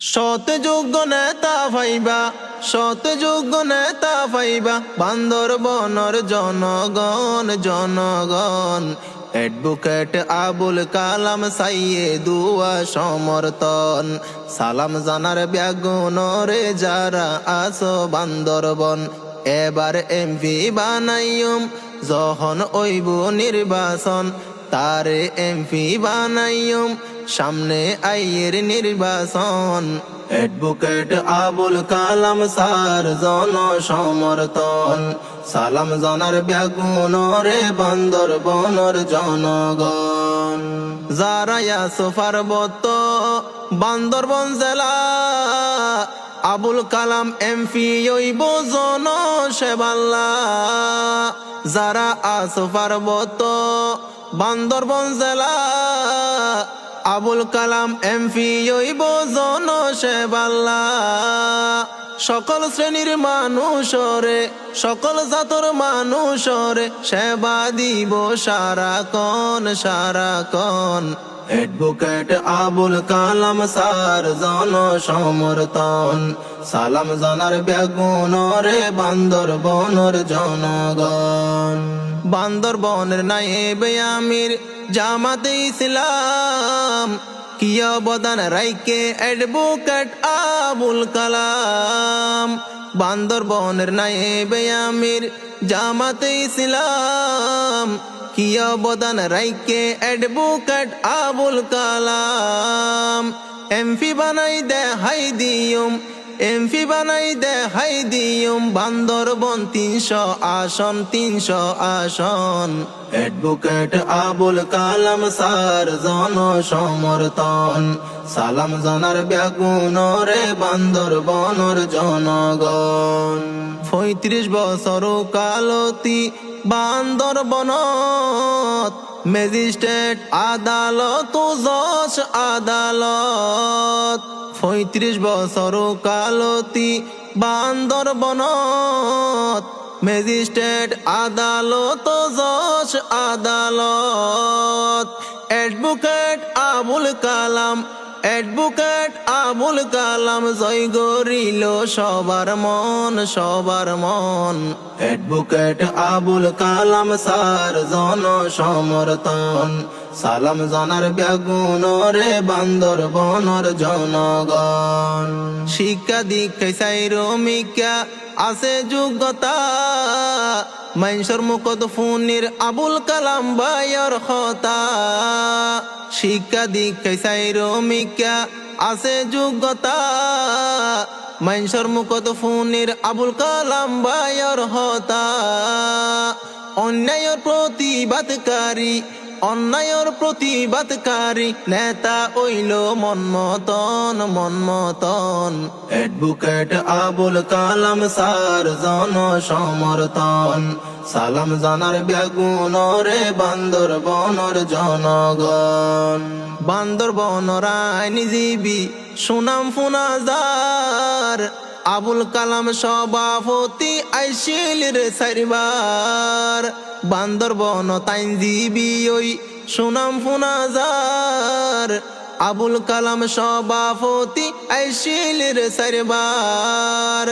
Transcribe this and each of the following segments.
সত যোগ্য নেতা পাইবা সত যোগ্য নেতা পাইবা বান্দর বনর জনগণ জনগণ। অ্যাডভোকেট আবুল কালাম সাইয়ে দুয়া সমর্থন। সালাম জানার ব্যাগুনরে যারা আসো বান্দরবন এবার এমপি বানাইম যখন ওইব নির্বাচন, তারে এমপি বানাইম সামনে আইয়ের নির্বাচন। অ্যাডভোকেট আবুল কালাম সার জন সমর্থন সালাম জানার ব্যাগুন রে বান্দর বনর জনগণ। যারা ইয়াসো পার্বত্য বান্দরবন জেলা। আবুল কালাম এমপি ওইব জন সেবাল্লা যারা আসো পার্বত্য বান্দরবন জেলা। আবুল কালাম এমপি ওইব সেবাল্লা। সকল শ্রেণির মানুষরে, সকল জাতর মানুষরে সেবা দিব সারা কন সারা কন। অ্যাডভোকেট আবুল কালাম সার জন সমর্থন সালাম জানার বেগুন রে বান্দর বনর জনগণ। বান্দর বনের নাইবে আমির, জামাতে ইসলাম। কি অবদান রাইকে অ্যাডভোকেট আবুল কালাম। বান্দর বনের নাইবে আমির, জামাতে ইসলাম। কি অবদান রাইকে অ্যাডভোকেট আবুল কালাম। এমপি বানাই দে হাই দিয়ম এমপি বানাই দে হাই দিয়ম বান্দরবন তিনশো আসন তিনশো আসন। অ্যাডভোকেট আবুল কালাম সার জন সমর্থন সালাম জানার ব্যাগুন রে বান্দর বনর জনগণ। পঁয়ত্রিশ বছর কালতি বান্দর বনত ম্যাজিস্ট্রেট আদালত জজ আদালত। পঁয়ত্রিশ বছর কালতি বান্দর বনত। ম্যাজিস্ট্রেট আদালত যশ আদালত। অ্যাডভোকেট আবুল কালাম অ্যাডভোকেট আবুল কালাম জয় গরিল সবার মন সবার মন। অ্যাডভোকেট আবুল কালাম সার জন সমর্থন। সালাম জানার ব্যাগুন রে বান্দর বনর জনগণ। শিক্ষা দীক্ষায় সাইরমিকা আছে যোগ্যতা মাইনসর মুকদ ফুনির আবুল কালাম বায়র হতা শিক্ষা দীক্ষায় সাইরমিকা আছে যোগ্যতা মাইনসর মুকদ ফুনির আবুল কালাম বায়র হতা অন্যায়ের প্রতিবাদকারী অন্যায়ের প্রতিবাদকারী নেতা ওইল মনমতন মনমতন অ্যাডভোকেট আবুল কালাম সার জন সমর্থন সালাম জানার ব্যাগুন রে বান্দর বনর জনগণ। বান্দর বনর আইনজীবী সুনাম ফুনাজার। আবুল কালাম সভাপতি আইসিল রে সারিবার বান্দরবন তাইনজীবী ওই সুনাম ফুনাজার আবুল কালাম সভাপতি আইসিল রে সারিবার।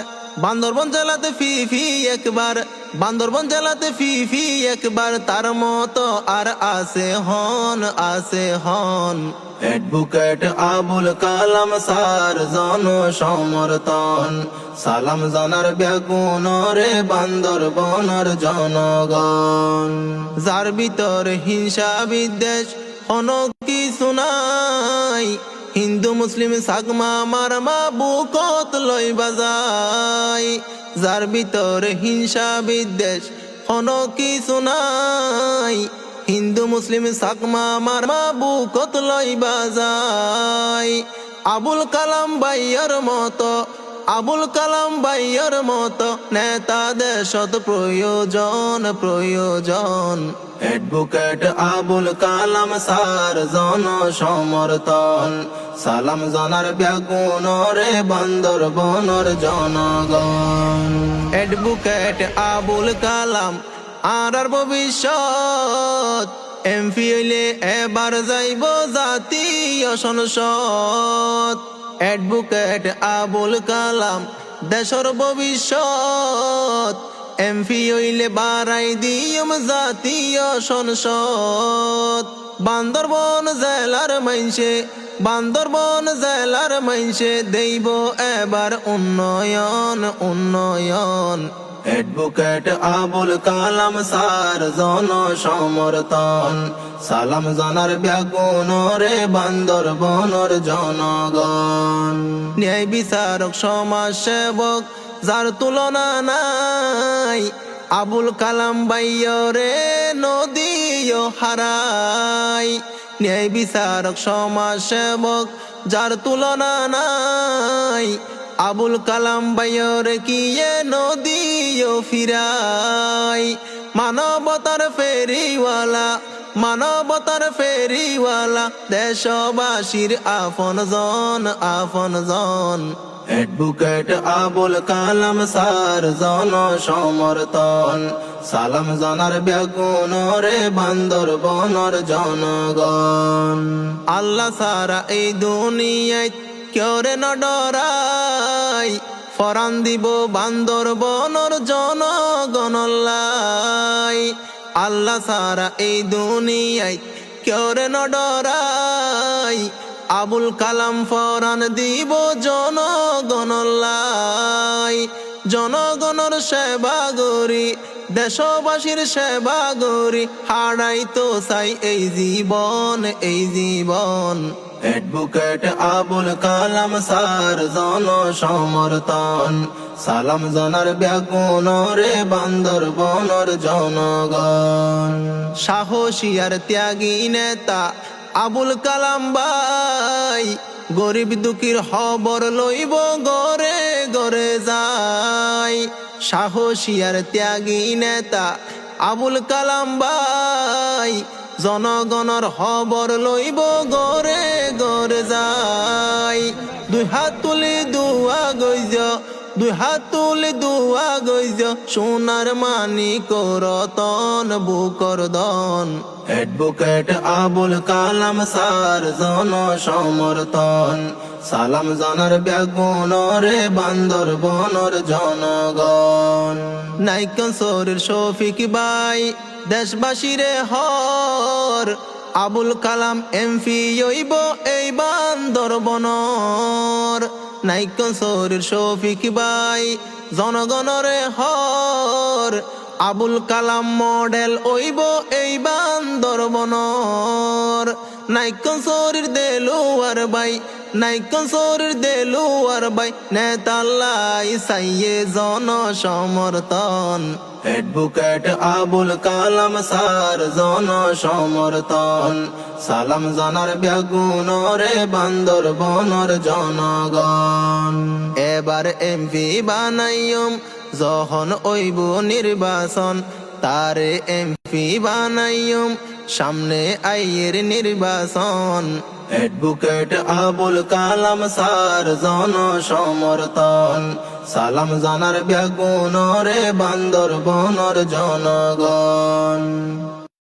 বান্দরবন জেলাতে ফি ফি একবার বান্দরবন জেলাতে ফি ফি একবার তার মতো আর আছে হন আছে হন। অ্যাডভোকেট আবুল কালাম সার জন সমর্থন সালাম জানার বেগুন রে বান্দর বনর জনগণ। যার ভিতর হিংসা বিদ্বেষ হন কিছু নাই হিন্দু, মুসলিম সাগমা মারমা বুকত লই বাজাই। যার ভিতর হিংসা বিদ্বেষ হন কিছু নাই হিন্দু, মুসলিম সাকমা মারমা বুকত লই বাজাই। আবুল কালাম বাইয়ের মতো আবুল কালাম বাইয়ের মতো নেতা দেশত প্রয়োজন প্রয়োজন। অ্যাডভোকেট আবুল কালাম সার জন সমর্থন সালাম জানার ব্যাগুন রে, বান্দর বনর জনগণ। অ্যাডভোকেট আবুল কালাম, আর আর ভবিষ্যৎ। এমপি এবার যাইব জাতীয় সংসদ। অ্যাডভোকেট আবুল কালাম, দেশর ভবিষ্যৎ, এমপি হইলে বাড়াই দিয়ম জাতীয় সংসদ। বান্দরবন জেলার মাইনসে বান্দরবন জেলার মাইনসে দেইব এবার উন্নয়ন উন্নয়ন। অ্যাডভোকেট আবুল কালাম সার জন সমর্থন সালাম জানার ব্যাগুন রে বান্দরবনর জনগণ ন্যায় বিচারক সমাজ সেবক যার তুলনা নাই আবুল কালাম বাইয়রে নদীয় হারাই ন্যায় বিচারক সমাজ সেবক যার তুলনা নাই আবুল কালাম বাইয়র কিয়ে নদীয় ফিরাই? মানবতার ফেরিওয়ালা মানবতার ফেরিওয়ালা, দেশবাসীর আপন জন আপন জন। অ্যাডভোকেট আবুল কালাম সার জন সমর্থন সালাম জানার ব্যাগুন রে বান্দর বনর জনগণ। আল্লাহ সারা এই দুনিয়ায় কেউ রে ন ডরাই, ফরান দিব বান্দর বনর জনগণল্লাই আল্লাহ সারা এই দুনিয়ায় কেউ রে ন ডরাই, আবুল কালাম ফরান দিব জনগণল্লাই জনগণর সেবা গরি দেশবাসীর সেবা গরি হারাই তো চাই এই জীবন এই জীবন। অ্যাডভোকেট আবুল কালাম সার জন সমর্থন সালাম জানার ব্যাগুন রে বান্দর বনর জনগণ সাহসিয়ার ত্যাগী নেতা আবুল কালাম বাই গরিব দুঃখীর খবর লইব গরে গরে যাই সাহসিয়ার ত্যাগী নেতা আবুল কালাম বাই জনগণর খবর লইব গরে গরে যাই দুই হাত তুলি দুয়া গইজ দুই হাত তুলি দুয়া গইজ সোনার মানি করতন বুকর দন। অ্যাডভোকেট আবুল কালাম সার জন সমর্থন সালাম জানার ব্যাগুন রে বান্দর বনর জনগণ। নাইকন শরীর শফিক বাই দেশবাসীরে হর। আবুল কালাম এমপি হইব এই বান্দর বনর। নাইকন শরীর শফিক বাই জনগণরে হর। আবুল কালাম মডেল ওইব এই বান্দর বনর। নাইকন শরীর দেলুয়ার বাই নাইকন শরীর দেলুয়ার বাই। নেতাল্লাই সাইয়ে জন সমর্থন অ্যাডভোকেট আবুল কালাম সার জন সমর্থন সালাম জানার ব্যাগুন রে বান্দর বনর জনগণ। এবার এমপি বানাইম যখন ওইব নির্বাচন তারে এমপি বানাইম সামনে আইয়ের নির্বাচন অ্যাডভোকেট আবুল কালাম সার জন সমর্থন সালাম জানার ব্যাগুন রে বান্দর বনর জনগণ।